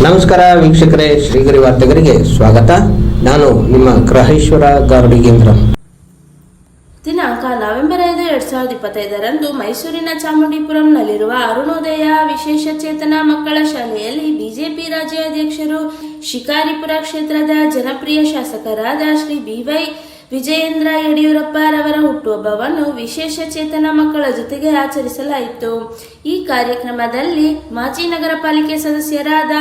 ನಮಸ್ಕಾರ ವೀಕ್ಷಕರೇ, ಶ್ರೀಗರಿ ವಾರ್ತೆಗರಿಗೆ ಸ್ವಾಗತ. ನಾನು ನಿಮ್ಮ ಗ್ರಹೇಶ್ವರ ಗಾರುಡಿಗೇಂದ್ರ ದಿನಾಂಕ ನವೆಂಬರ್ ಐದು ಎರಡ್ ಸಾವಿರದ ಇಪ್ಪತ್ತೈದರಂದು ಮೈಸೂರಿನ ಚಾಮುಂಡಿಪುರಂನಲ್ಲಿರುವ ಅರುಣೋದಯ ವಿಶೇಷ ಚೇತನ ಮಕ್ಕಳ ಶಾಲೆಯಲ್ಲಿ ಬಿಜೆಪಿ ರಾಜ್ಯಾಧ್ಯಕ್ಷರು ಶಿಕಾರಿಪುರ ಕ್ಷೇತ್ರದ ಜನಪ್ರಿಯ ಶಾಸಕರಾದ ಶ್ರೀ ಬಿವೈ ವಿಜಯೇಂದ್ರ ಯಡಿಯೂರಪ್ಪರವರ ಹುಟ್ಟುಹಬ್ಬವನ್ನು ವಿಶೇಷ ಚೇತನ ಮಕ್ಕಳ ಜೊತೆಗೆ ಆಚರಿಸಲಾಯಿತು. ಈ ಕಾರ್ಯಕ್ರಮದಲ್ಲಿ ಮಾಜಿ ನಗರ ಪಾಲಿಕೆ ಸದಸ್ಯರಾದ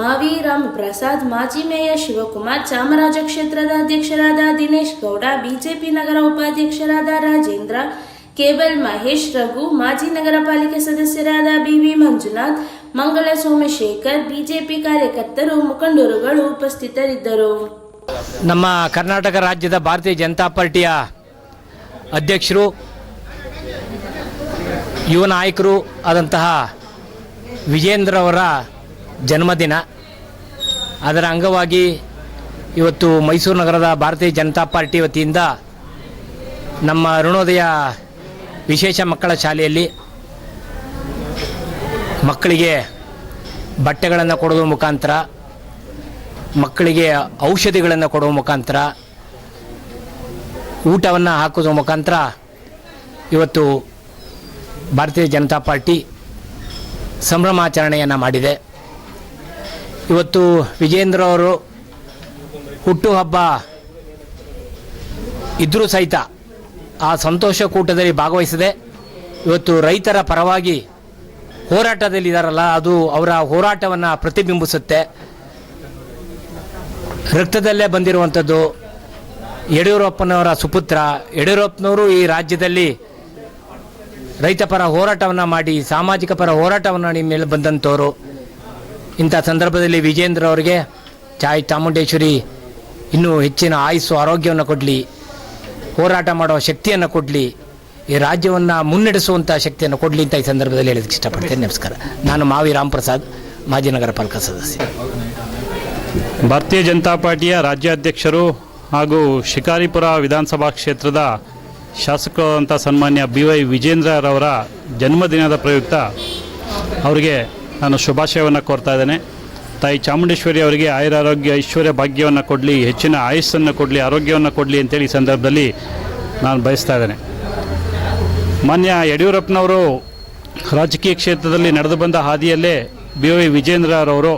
ಮಾವಿ ರಾಮ್ ಪ್ರಸಾದ್, ಮಾಜಿ ಮೇಯರ್ ಶಿವಕುಮಾರ್, ಚಾಮರಾಜ ಕ್ಷೇತ್ರದ ಅಧ್ಯಕ್ಷರಾದ ದಿನೇಶ್ ಗೌಡ, ಬಿಜೆಪಿ ನಗರ ಉಪಾಧ್ಯಕ್ಷರಾದ ರಾಜೇಂದ್ರ, ಕೇಬಲ್ ಮಹೇಶ್, ರಘು, ಮಾಜಿ ನಗರ ಪಾಲಿಕೆ ಸದಸ್ಯರಾದ ಬಿವಿ ಮಂಜುನಾಥ್ ಮಂಗಳ ಸೋಮಶೇಖರ್, ಬಿಜೆಪಿ ಕಾರ್ಯಕರ್ತರು, ಮುಖಂಡರುಗಳು ಉಪಸ್ಥಿತರಿದ್ದರು. ನಮ್ಮ ಕರ್ನಾಟಕ ರಾಜ್ಯದ ಭಾರತೀಯ ಜನತಾ ಪಾರ್ಟಿಯ ಅಧ್ಯಕ್ಷರು, ಯುವ ನಾಯಕರು ಆದಂತಹ ವಿಜೇಂದ್ರ ಅವರ ಜನ್ಮದಿನ. ಅದರ ಅಂಗವಾಗಿ ಇವತ್ತು ಮೈಸೂರು ನಗರದ ಭಾರತೀಯ ಜನತಾ ಪಾರ್ಟಿ ವತಿಯಿಂದ ನಮ್ಮ ಅರುಣೋದಯ ವಿಶೇಷ ಮಕ್ಕಳ ಶಾಲೆಯಲ್ಲಿ ಮಕ್ಕಳಿಗೆ ಬಟ್ಟೆಗಳನ್ನು ಕೊಡುವ ಮುಖಾಂತರ ಮಕ್ಕಳಿಗೆ ಔಷಧಿಗಳನ್ನು ಕೊಡುವ ಮುಖಾಂತರ, ಊಟವನ್ನು ಹಾಕುವ ಮುಖಾಂತರ ಇವತ್ತು ಭಾರತೀಯ ಜನತಾ ಪಾರ್ಟಿ ಸಂಭ್ರಮಾಚರಣೆಯನ್ನು ಮಾಡಿದೆ. ಇವತ್ತು ವಿಜೇಂದ್ರ ಅವರು ಹುಟ್ಟುಹಬ್ಬ ಇದ್ದರೂ ಸಹಿತ ಆ ಸಂತೋಷ ಕೂಟದಲ್ಲಿ ಭಾಗವಹಿಸಿದೆ. ಇವತ್ತು ರೈತರ ಪರವಾಗಿ ಹೋರಾಟದಲ್ಲಿ ಇದ್ದಾರಲ್ಲ ಅದು ಅವರ ಹೋರಾಟವನ್ನು ಪ್ರತಿಬಿಂಬಿಸುತ್ತೆ. ರಕ್ತದಲ್ಲೇ ಬಂದಿರುವಂಥದ್ದು ಯಡಿಯೂರಪ್ಪನವರ ಸುಪುತ್ರ. ಯಡಿಯೂರಪ್ಪನವರು ಈ ರಾಜ್ಯದಲ್ಲಿ ರೈತ ಪರ ಹೋರಾಟವನ್ನು ಮಾಡಿ, ಸಾಮಾಜಿಕ ಪರ ಹೋರಾಟವನ್ನು ನಿಮ್ಮ ಮೇಲೆ ಬಂದಂಥವರು. ಇಂಥ ಸಂದರ್ಭದಲ್ಲಿ ವಿಜೇಂದ್ರ ಅವರಿಗೆ, ಚಾಯ್ ಚಾಮುಂಡೇಶ್ವರಿ, ಇನ್ನೂ ಹೆಚ್ಚಿನ ಆಯುಸ್ಸು, ಆರೋಗ್ಯವನ್ನು ಕೊಡಲಿ, ಹೋರಾಟ ಮಾಡುವ ಶಕ್ತಿಯನ್ನು ಕೊಡಲಿ, ಈ ರಾಜ್ಯವನ್ನು ಮುನ್ನಡೆಸುವಂಥ ಶಕ್ತಿಯನ್ನು ಕೊಡಲಿ ಅಂತ ಈ ಸಂದರ್ಭದಲ್ಲಿ ಹೇಳೋದಕ್ಕೆ ಇಷ್ಟಪಡ್ತೇನೆ. ನಮಸ್ಕಾರ. ನಾನು ಮಾವಿ ರಾಮ್ ಪ್ರಸಾದ್ ಮಾಜಿ ನಗರ ಪಾಲಿಕೆ ಸದಸ್ಯ. ಭಾರತೀಯ ಜನತಾ ಪಾರ್ಟಿಯ ರಾಜ್ಯಾಧ್ಯಕ್ಷರು ಹಾಗೂ ಶಿಕಾರಿಪುರ ವಿಧಾನಸಭಾ ಕ್ಷೇತ್ರದ ಶಾಸಕರಾದಂಥ ಸನ್ಮಾನ್ಯ ಬಿ ವೈ ವಿಜೇಂದ್ರರವರ ಜನ್ಮದಿನದ ಪ್ರಯುಕ್ತ ಅವರಿಗೆ ನಾನು ಶುಭಾಶಯವನ್ನು ಕೋರ್ತಾ ಇದ್ದೇನೆ. ತಾಯಿ ಚಾಮುಂಡೇಶ್ವರಿ ಅವರಿಗೆ ಆಯುರಾರೋಗ್ಯ, ಐಶ್ವರ್ಯ ಭಾಗ್ಯವನ್ನು ಕೊಡಲಿ, ಹೆಚ್ಚಿನ ಆಯಸ್ಸನ್ನು ಕೊಡಲಿ, ಆರೋಗ್ಯವನ್ನು ಕೊಡಲಿ ಅಂತೇಳಿ ಈ ಸಂದರ್ಭದಲ್ಲಿ ನಾನು ಬಯಸ್ತಾ ಇದ್ದೇನೆ. ಮಾನ್ಯ ಯಡಿಯೂರಪ್ಪನವರು ರಾಜಕೀಯ ಕ್ಷೇತ್ರದಲ್ಲಿ ನಡೆದು ಬಂದ ಹಾದಿಯಲ್ಲೇ ಬಿ ವೈ ವಿಜೇಂದ್ರರವರು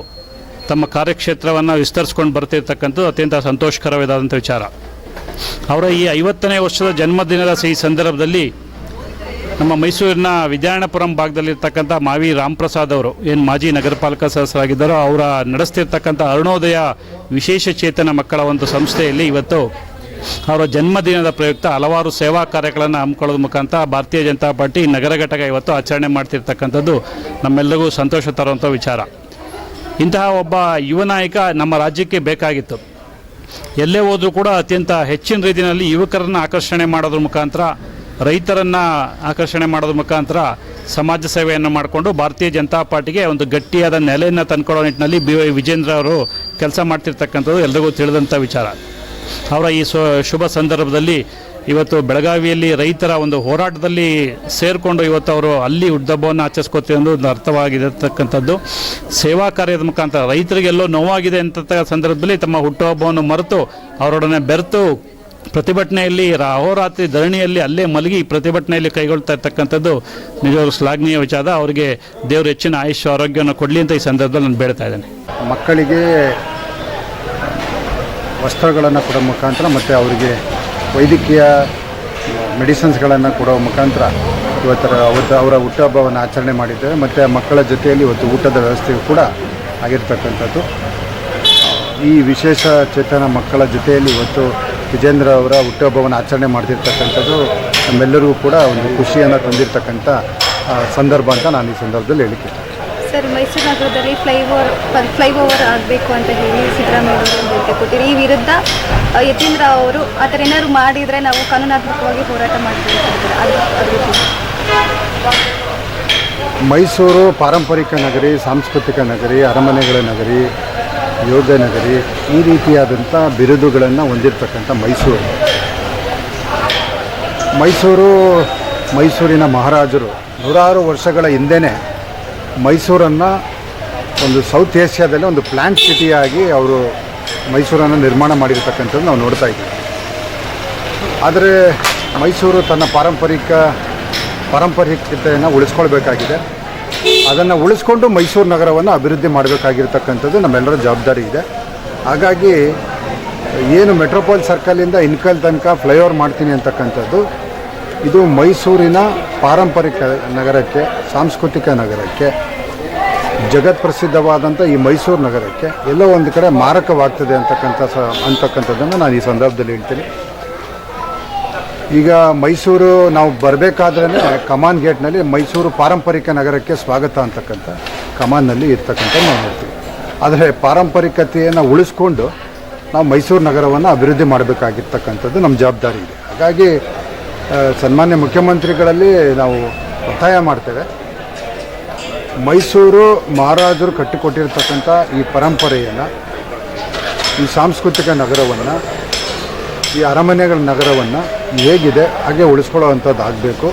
ತಮ್ಮ ಕಾರ್ಯಕ್ಷೇತ್ರವನ್ನು ವಿಸ್ತರಿಸ್ಕೊಂಡು ಬರ್ತಿರ್ತಕ್ಕಂಥದ್ದು ಅತ್ಯಂತ ಸಂತೋಷಕರವಾದಂಥ ವಿಚಾರ. ಅವರ ಈ ಐವತ್ತನೇ ವರ್ಷದ ಜನ್ಮದಿನದ ಈ ಸಂದರ್ಭದಲ್ಲಿ ನಮ್ಮ ಮೈಸೂರಿನ ವಿದ್ಯಾರಣಪುರಂ ಭಾಗದಲ್ಲಿರ್ತಕ್ಕಂಥ ಮಾವಿ ರಾಮ್ಪ್ರಸಾದ್ ಅವರು, ಏನು ಮಾಜಿ ನಗರ ಪಾಲಕ ಸದಸ್ಯರಾಗಿದ್ದಾರೋ, ಅವರ ನಡೆಸ್ತಿರ್ತಕ್ಕಂಥ ಅರುಣೋದಯ ವಿಶೇಷ ಚೇತನ ಮಕ್ಕಳ ಒಂದು ಸಂಸ್ಥೆಯಲ್ಲಿ ಇವತ್ತು ಅವರ ಜನ್ಮದಿನದ ಪ್ರಯುಕ್ತ ಹಲವಾರು ಸೇವಾ ಕಾರ್ಯಗಳನ್ನು ಹಮ್ಮಿಕೊಳ್ಳೋದ್ರ ಮುಖಾಂತರ ಭಾರತೀಯ ಜನತಾ ಪಾರ್ಟಿ ನಗರ ಘಟಕ ಇವತ್ತು ಆಚರಣೆ ಮಾಡ್ತಿರ್ತಕ್ಕಂಥದ್ದು ನಮ್ಮೆಲ್ಲರಿಗೂ ಸಂತೋಷ ತರುವಂಥ ವಿಚಾರ. ಇಂತಹ ಒಬ್ಬ ಯುವ ನಾಯಕ ನಮ್ಮ ರಾಜ್ಯಕ್ಕೆ ಬೇಕಾಗಿತ್ತು. ಎಲ್ಲೇ ಹೋದರೂ ಕೂಡ ಅತ್ಯಂತ ಹೆಚ್ಚಿನ ರೀತಿಯಲ್ಲಿ ಯುವಕರನ್ನು ಆಕರ್ಷಣೆ ಮಾಡೋದ್ರ ಮುಖಾಂತರ, ರೈತರನ್ನು ಆಕರ್ಷಣೆ ಮಾಡೋದ್ರ ಮುಖಾಂತರ ಸಮಾಜ ಸೇವೆಯನ್ನು ಮಾಡಿಕೊಂಡು ಭಾರತೀಯ ಜನತಾ ಪಾರ್ಟಿಗೆ ಒಂದು ಗಟ್ಟಿಯಾದ ನೆಲೆಯನ್ನು ತಂದುಕೊಡೋ ನಿಟ್ಟಿನಲ್ಲಿ ಬಿ ವೈ ವಿಜೇಂದ್ರ ಅವರು ಕೆಲಸ ಮಾಡ್ತಿರ್ತಕ್ಕಂಥದ್ದು ಎಲ್ರಿಗೂ ತಿಳಿದಂಥ ವಿಚಾರ. ಅವರ ಈ ಶುಭ ಸಂದರ್ಭದಲ್ಲಿ ಇವತ್ತು ಬೆಳಗಾವಿಯಲ್ಲಿ ರೈತರ ಒಂದು ಹೋರಾಟದಲ್ಲಿ ಸೇರಿಕೊಂಡು ಇವತ್ತು ಅವರು ಅಲ್ಲಿ ಹುಟ್ಟುಹಬ್ಬವನ್ನು ಆಚರಿಸ್ಕೋತೀವಿ ಒಂದು ಅರ್ಥವಾಗಿರತಕ್ಕಂಥದ್ದು. ಸೇವಾ ಕಾರ್ಯದ ಮುಖಾಂತರ ರೈತರಿಗೆಲ್ಲೋ ನೋವಾಗಿದೆ ಅಂತ ಸಂದರ್ಭದಲ್ಲಿ ತಮ್ಮ ಹುಟ್ಟುಹಬ್ಬವನ್ನು ಮರೆತು ಅವರೊಡನೆ ಬೆರೆತು ಪ್ರತಿಭಟನೆಯಲ್ಲಿ ಅಹೋರಾತ್ರಿ ಧರಣಿಯಲ್ಲಿ ಅಲ್ಲೇ ಮಲಗಿ ಪ್ರತಿಭಟನೆಯಲ್ಲಿ ಕೈಗೊಳ್ತಾ ಇರ್ತಕ್ಕಂಥದ್ದು ನಿಜವಾದ ಶ್ಲಾಘನೀಯ ವಿಚಾರ. ಅವರಿಗೆ ದೇವರು ಹೆಚ್ಚಿನ ಆಯುಷ್, ಆರೋಗ್ಯವನ್ನು ಕೊಡಲಿ ಅಂತ ಈ ಸಂದರ್ಭದಲ್ಲಿ ನಾನು ಬೇಡ್ತಾ ಇದ್ದೇನೆ. ಮಕ್ಕಳಿಗೆ ವಸ್ತ್ರಗಳನ್ನು ಕೊಡೋ ಮುಖಾಂತರ ಮತ್ತು ಅವರಿಗೆ ವೈದ್ಯಕೀಯ ಮೆಡಿಸಿನ್ಸ್ಗಳನ್ನು ಕೊಡೋ ಮುಖಾಂತರ ಇವತ್ತರ ಅವತ್ತು ಅವರ ಹುಟ್ಟುಹಬ್ಬವನ್ನು ಆಚರಣೆ ಮಾಡಿದ್ದೇವೆ ಮತ್ತು ಮಕ್ಕಳ ಜೊತೆಯಲ್ಲಿ ಇವತ್ತು ಊಟದ ವ್ಯವಸ್ಥೆಯು ಕೂಡ ಆಗಿರ್ತಕ್ಕಂಥದ್ದು. ಈ ವಿಶೇಷ ಚೇತನ ಮಕ್ಕಳ ಜೊತೆಯಲ್ಲಿ ಇವತ್ತು ವಿಜೇಂದ್ರ ಅವರ ಹುಟ್ಟುಹಬ್ಬವನ್ನು ಆಚರಣೆ ಮಾಡ್ತಿರ್ತಕ್ಕಂಥದ್ದು ನಮ್ಮೆಲ್ಲರಿಗೂ ಕೂಡ ಒಂದು ಖುಷಿಯನ್ನು ತಂದಿರತಕ್ಕಂಥ ಸಂದರ್ಭ ಅಂತ ನಾನು ಈ ಸಂದರ್ಭದಲ್ಲಿ ಹೇಳಿಕೆ ಸರ್, ಮೈಸೂರು ನಗರದಲ್ಲಿ ಫ್ಲೈಓವರ್ ಫ್ಲೈಓವರ್ ಆಗಬೇಕು ಅಂತ ಹೇಳಿ ಸಿದ್ದರಾಮಯ್ಯ ಹೇಳಿಕೆ ಕೊಟ್ಟಿರಿ ಈ ವಿರುದ್ಧ ಯತೀಂದ್ರ ಅವರು ಆ ಥರ ಏನಾದ್ರು ಮಾಡಿದರೆ ನಾವು ಕಾನೂನಾತ್ಮಕವಾಗಿ ಹೋರಾಟ ಮಾಡ್ತೀವಿ ಮೈಸೂರು ಪಾರಂಪರಿಕ ನಗರಿ, ಸಾಂಸ್ಕೃತಿಕ ನಗರಿ, ಅರಮನೆಗಳ ನಗರಿ, ಯೋಗ ನಗರಿ, ಈ ರೀತಿಯಾದಂಥ ಬಿರುದುಗಳನ್ನು ಹೊಂದಿರತಕ್ಕಂಥ ಮೈಸೂರು. ಮೈಸೂರು ಮೈಸೂರಿನ ಮಹಾರಾಜರು ನೂರಾರು ವರ್ಷಗಳ ಹಿಂದೆಯೇ ಮೈಸೂರನ್ನು ಒಂದು ಸೌತ್ ಏಷ್ಯಾದಲ್ಲಿ ಒಂದು ಪ್ಲ್ಯಾಂಟ್ ಸಿಟಿಯಾಗಿ ಅವರು ಮೈಸೂರನ್ನು ನಿರ್ಮಾಣ ಮಾಡಿರ್ತಕ್ಕಂಥದ್ದು ನಾವು ನೋಡ್ತಾ ಇದ್ದೀವಿ. ಆದರೆ ಮೈಸೂರು ತನ್ನ ಪಾರಂಪರಿಕ ಪಾರಂಪರಿಕತೆಯನ್ನು ಉಳಿಸ್ಕೊಳ್ಬೇಕಾಗಿದೆ. ಅದನ್ನು ಉಳಿಸ್ಕೊಂಡು ಮೈಸೂರು ನಗರವನ್ನು ಅಭಿವೃದ್ಧಿ ಮಾಡಬೇಕಾಗಿರ್ತಕ್ಕಂಥದ್ದು ನಮ್ಮೆಲ್ಲರ ಜವಾಬ್ದಾರಿ ಇದೆ. ಹಾಗಾಗಿ ಏನು ಮೆಟ್ರೋಪಾಲ್ ಸರ್ಕಲಿಂದ ಇನ್ಕಲ್ ತನಕ ಫ್ಲೈಓವರ್ ಮಾಡ್ತೀನಿ ಅಂತಕ್ಕಂಥದ್ದು ಇದು ಮೈಸೂರಿನ ಪಾರಂಪರಿಕ ನಗರಕ್ಕೆ, ಸಾಂಸ್ಕೃತಿಕ ನಗರಕ್ಕೆ, ಜಗತ್ ಪ್ರಸಿದ್ಧವಾದಂಥ ಈ ಮೈಸೂರು ನಗರಕ್ಕೆ ಎಲ್ಲೋ ಒಂದು ಕಡೆ ಮಾರಕವಾಗ್ತದೆ ಅಂತಕ್ಕಂಥ ಸ, ಅಂತಕ್ಕಂಥದ್ದನ್ನು ನಾನು ಈ ಸಂದರ್ಭದಲ್ಲಿ ಹೇಳ್ತೀನಿ. ಈಗ ಮೈಸೂರು ನಾವು ಬರಬೇಕಾದ್ರೇ ಕಮಾನ್ ಗೇಟ್ನಲ್ಲಿ ಮೈಸೂರು ಪಾರಂಪರಿಕ ನಗರಕ್ಕೆ ಸ್ವಾಗತ ಅಂತಕ್ಕಂಥ ಕಮಾನ್ನಲ್ಲಿ ಇರ್ತಕ್ಕಂಥ ನಾವು ನೋಡ್ತೀವಿ. ಆದರೆ ಪಾರಂಪರಿಕತೆಯನ್ನು ಉಳಿಸ್ಕೊಂಡು ನಾವು ಮೈಸೂರು ನಗರವನ್ನು ಅಭಿವೃದ್ಧಿ ಮಾಡಬೇಕಾಗಿರ್ತಕ್ಕಂಥದ್ದು ನಮ್ಮ ಜವಾಬ್ದಾರಿ ಇದೆ. ಹಾಗಾಗಿ ಸನ್ಮಾನ್ಯ ಮುಖ್ಯಮಂತ್ರಿಗಳಲ್ಲಿ ನಾವು ಒತ್ತಾಯ ಮಾಡ್ತೇವೆ. ಮೈಸೂರು ಮಹಾರಾಜರು ಕಟ್ಟಿಕೊಟ್ಟಿರ್ತಕ್ಕಂಥ ಈ ಪರಂಪರೆಯನ್ನು, ಈ ಸಾಂಸ್ಕೃತಿಕ ನಗರವನ್ನು, ಈ ಅರಮನೆಗಳ ನಗರವನ್ನು ಹೇಗಿದೆ, ಹಾಗೆ ಉಳಿಸ್ಕೊಳ್ಳೋವಂಥದ್ದು ಆಗಬೇಕು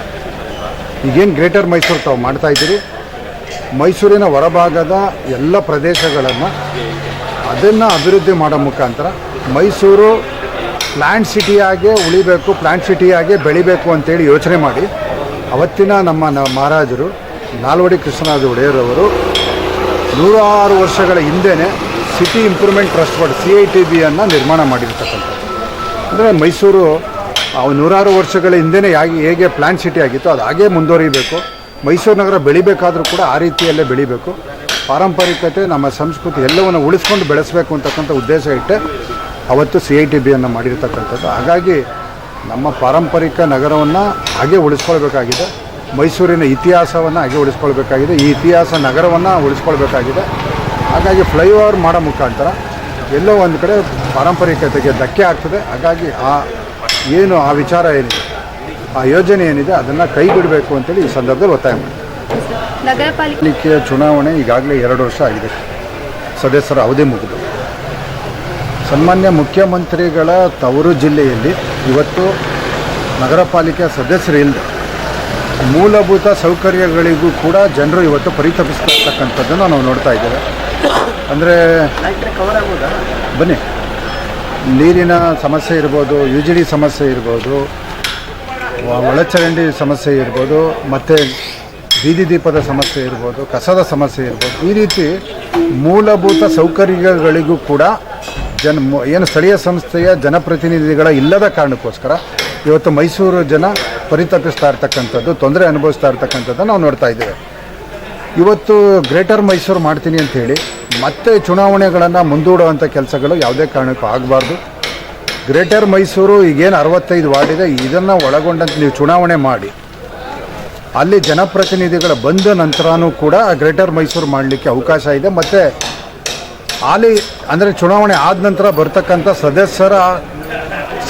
ಈಗೇನು ಗ್ರೇಟರ್ ಮೈಸೂರು ತಾವು ಮಾಡ್ತಾಯಿದ್ದೀರಿ ಮೈಸೂರಿನ ಹೊರಭಾಗದ ಎಲ್ಲ ಪ್ರದೇಶಗಳನ್ನು ಅದನ್ನು ಅಭಿವೃದ್ಧಿ ಮಾಡೋ ಮುಖಾಂತರ ಮೈಸೂರು ಪ್ಲ್ಯಾಂಟ್ ಸಿಟಿಯಾಗೆ ಉಳಿಬೇಕು ಪ್ಲ್ಯಾಂಟ್ ಸಿಟಿಯಾಗೆ ಬೆಳಿಬೇಕು ಅಂತೇಳಿ ಯೋಚನೆ ಮಾಡಿ. ಅವತ್ತಿನ ನಮ್ಮ ನ ಮಹಾರಾಜರು, ನಾಲ್ವಡಿ ಕೃಷ್ಣರಾಜ ಒಡೆಯರವರು, ನೂರಾರು ವರ್ಷಗಳ ಹಿಂದೆಯೇ city improvement trust board C I T ಬಿಯನ್ನು ನಿರ್ಮಾಣ ಮಾಡಿರ್ತಕ್ಕಂಥದ್ದು. ಅಂದರೆ ಮೈಸೂರು ನೂರಾರು ವರ್ಷಗಳ ಹಿಂದೆಯೇ ಹೇಗೆ ಹೇಗೆ ಪ್ಲ್ಯಾಂಟ್ ಸಿಟಿ ಆಗಿತ್ತು ಅದು ಹಾಗೇ ಮುಂದುವರಿಬೇಕು. ಮೈಸೂರು ನಗರ ಬೆಳಿಬೇಕಾದರೂ ಕೂಡ ಆ ರೀತಿಯಲ್ಲೇ ಬೆಳಿಬೇಕು. ಪಾರಂಪರಿಕತೆ, ನಮ್ಮ ಸಂಸ್ಕೃತಿ ಎಲ್ಲವನ್ನು ಉಳಿಸ್ಕೊಂಡು ಬೆಳೆಸಬೇಕು ಅಂತಕ್ಕಂಥ ಉದ್ದೇಶ ಇಟ್ಟೆ. ಅವತ್ತು ಸಿ ಐ ಟಿ ಬಿಯನ್ನು ಮಾಡಿರ್ತಕ್ಕಂಥದ್ದು. ಹಾಗಾಗಿ ನಮ್ಮ ಪಾರಂಪರಿಕ ನಗರವನ್ನು ಹಾಗೆ ಉಳಿಸ್ಕೊಳ್ಬೇಕಾಗಿದೆ. ಮೈಸೂರಿನ ಇತಿಹಾಸವನ್ನು ಹಾಗೆ ಉಳಿಸ್ಕೊಳ್ಬೇಕಾಗಿದೆ. ಈ ಇತಿಹಾಸ ನಗರವನ್ನು ಉಳಿಸ್ಕೊಳ್ಬೇಕಾಗಿದೆ. ಹಾಗಾಗಿ ಫ್ಲೈಓವರ್ ಮಾಡೋ ಮುಖಾಂತರ ಎಲ್ಲೋ ಒಂದು ಕಡೆ ಪಾರಂಪರಿಕತೆಗೆ ಧಕ್ಕೆ ಆಗ್ತದೆ. ಹಾಗಾಗಿ ಆ ಏನು ಆ ವಿಚಾರ ಏನಿದೆ ಆ ಯೋಜನೆ ಏನಿದೆ ಅದನ್ನು ಕೈ ಬಿಡಬೇಕು ಅಂತೇಳಿ ಈ ಸಂದರ್ಭದಲ್ಲಿ ಒತ್ತಾಯ ಮಾಡಿ ಪಾಲಿಕೆಯ ಚುನಾವಣೆ ಈಗಾಗಲೇ ಎರಡು ವರ್ಷ ಆಗಿದೆ. ಸದಸ್ಯರ ಅವಧಿ ಮುಗಿದು. ಸನ್ಮಾನ್ಯ ಮುಖ್ಯಮಂತ್ರಿಗಳ ತವರು ಜಿಲ್ಲೆಯಲ್ಲಿ ಇವತ್ತು ನಗರ ಪಾಲಿಕೆ ಸದಸ್ಯರು ಇಲ್ಲದೆ ಮೂಲಭೂತ ಸೌಕರ್ಯಗಳಿಗೂ ಕೂಡ ಜನರು ಇವತ್ತು ಪರಿತಪಿಸ್ತಕ್ಕಂಥದ್ದನ್ನು ನಾವು ನೋಡ್ತಾ ಇದ್ದೇವೆ. ಅಂದರೆ ಬನ್ನಿ. ನೀರಿನ ಸಮಸ್ಯೆ ಇರ್ಬೋದು ಯು ಜಿ ಡಿ ಸಮಸ್ಯೆ ಇರ್ಬೋದು ಒಳಚರಂಡಿ ಸಮಸ್ಯೆ ಇರ್ಬೋದು, ಮತ್ತು ಬೀದಿ ದೀಪದ ಸಮಸ್ಯೆ ಇರ್ಬೋದು, ಕಸದ ಸಮಸ್ಯೆ ಇರ್ಬೋದು, ಈ ರೀತಿ ಮೂಲಭೂತ ಸೌಕರ್ಯಗಳಿಗೂ ಕೂಡ ಜನ ಏನು ಸ್ಥಳೀಯ ಸಂಸ್ಥೆಯ ಜನಪ್ರತಿನಿಧಿಗಳ ಇಲ್ಲದ ಕಾರಣಕ್ಕೋಸ್ಕರ ಇವತ್ತು ಮೈಸೂರು ಜನ ಪರಿತಪಿಸ್ತಾ ಇರ್ತಕ್ಕಂಥದ್ದು, ತೊಂದರೆ ಅನುಭವಿಸ್ತಾ ಇರ್ತಕ್ಕಂಥದ್ದು ನಾವು ನೋಡ್ತಾ ಇದ್ದೇವೆ. ಇವತ್ತು ಗ್ರೇಟರ್ ಮೈಸೂರು ಮಾಡ್ತೀನಿ ಅಂತ ಹೇಳಿ ಮತ್ತೆ ಚುನಾವಣೆಗಳನ್ನು ಮುಂದೂಡುವಂಥ ಕೆಲಸಗಳು ಯಾವುದೇ ಕಾರಣಕ್ಕೂ ಆಗಬಾರ್ದು. ಗ್ರೇಟರ್ ಮೈಸೂರು ಈಗೇನು ಅರವತ್ತೈದು ವಾರ್ಡ್ ಇದೆ, ಇದನ್ನು ಒಳಗೊಂಡಂತೆ ನೀವು ಚುನಾವಣೆ ಮಾಡಿ. ಅಲ್ಲಿ ಜನಪ್ರತಿನಿಧಿಗಳ ಬಂದ ನಂತರನೂ ಕೂಡ ಗ್ರೇಟರ್ ಮೈಸೂರು ಮಾಡಲಿಕ್ಕೆ ಅವಕಾಶ ಇದೆ. ಮತ್ತು ಅಲ್ಲಿ ಅಂದರೆ ಚುನಾವಣೆ ಆದ ನಂತರ ಬರ್ತಕ್ಕಂಥ ಸದಸ್ಯರ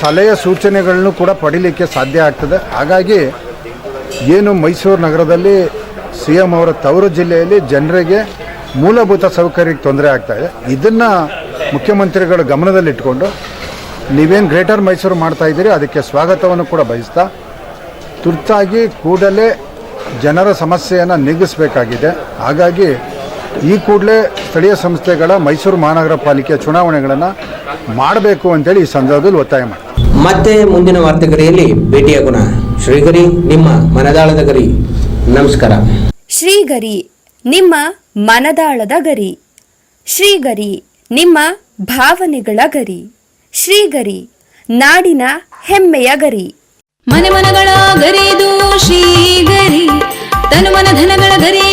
ಸಲಹೆ ಸೂಚನೆಗಳನ್ನು ಕೂಡ ಪಡೀಲಿಕ್ಕೆ ಸಾಧ್ಯ ಆಗ್ತದೆ. ಹಾಗಾಗಿ ಏನು ಮೈಸೂರು ನಗರದಲ್ಲಿ ಸಿ ಎಂ ಅವರ ತವರು ಜಿಲ್ಲೆಯಲ್ಲಿ ಜನರಿಗೆ ಮೂಲಭೂತ ಸೌಕರ್ಯಕ್ಕೆ ತೊಂದರೆ ಆಗ್ತಾ ಇದೆ. ಇದನ್ನು ಮುಖ್ಯಮಂತ್ರಿಗಳು ಗಮನದಲ್ಲಿಟ್ಕೊಂಡು ನೀವೇನು ಗ್ರೇಟರ್ ಮೈಸೂರು ಮಾಡ್ತಾ ಇದ್ದೀರಿ, ಅದಕ್ಕೆ ಸ್ವಾಗತವನ್ನು ಕೂಡ ಬಯಸ್ತಾ ತುರ್ತಾಗಿ ಕೂಡಲೇ ಜನರ ಸಮಸ್ಯೆಯನ್ನು ನೀಗಿಸಬೇಕಾಗಿದೆ. ಹಾಗಾಗಿ ಈ ಕೂಡಲೇ ಸ್ಥಳೀಯ ಸಂಸ್ಥೆಗಳ ಮೈಸೂರು ಮಹಾನಗರ ಪಾಲಿಕೆ ಚುನಾವಣೆಗಳನ್ನು ಮಾಡಬೇಕು ಅಂತೇಳಿ ಈ ಸಂದರ್ಭದಲ್ಲಿ ಒತ್ತಾಯ ಮಾಡಿ ಮತ್ತೆ ಮುಂದಿನ ವಾರ್ತೆಗರಿಯಲ್ಲಿ ಭೇಟಿಯಾಗೋಣ. ಶ್ರೀಗರಿ ನಿಮ್ಮ ಮನದಾಳದ ಗರಿ. ನಮಸ್ಕಾರ. ಶ್ರೀಗರಿ ನಿಮ್ಮ ಮನದಾಳದ ಗರಿ. ಶ್ರೀಗರಿ ನಿಮ್ಮ ಭಾವನೆಗಳ ಗರಿ. ಶ್ರೀಗರಿ ನಾಡಿನ ಹೆಮ್ಮೆಯ ಗರಿ. ಮನೆ ಮನಗಳ ಗರಿದು ಶ್ರೀಗರಿ. ತನು ಮನ ಧನಗಳ ಶ್ರೀಗರಿ